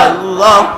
আল্লাহ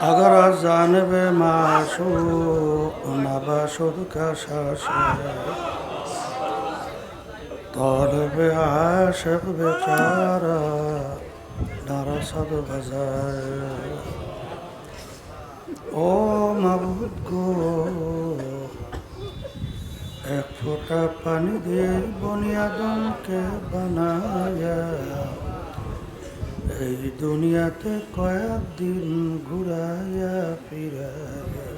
اگر از جانب معشوق نباشد کشش طالب عاشق بچاره نرسد غزل او مبود گو এক ফোঁটা পানি দিয়ে বনিয়াদমকে বানায়া, এই দুনিয়াতে কয়েকদিন ঘুরাইয়া ফিরাইয়া।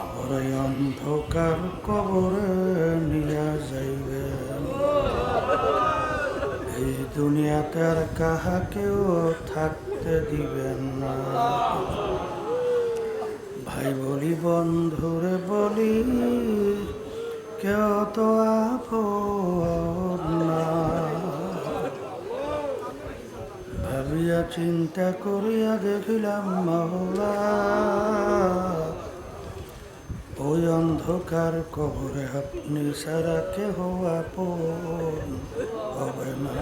আবার অন্ধকার কবরে নিয়ে যাইবেন এই দুনিয়াতে আর কাহাকেও থাকতে দিবেন না। ভাই বলি বন্ধুরে বলি কেউ তো আপন না ভাবিয়া চিন্তা করিয়া দেখিলাম মাওলা ওই অন্ধকার কবরে আপনি সারা কেহ আপন হবে না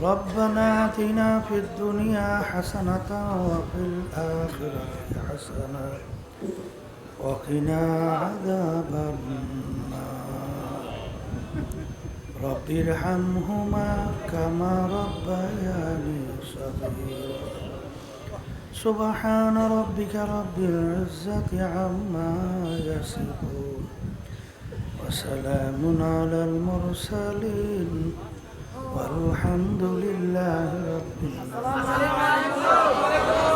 ربنا آتنا في الدنيا حسنة وفي الآخرة حسنة وقنا عذاب النار. رب ارحمهما كما ربياني صغيرا. سبحان ربك رب العزة عما يصفون. وسلام على المرسلين. والحمد لله رب العالمين.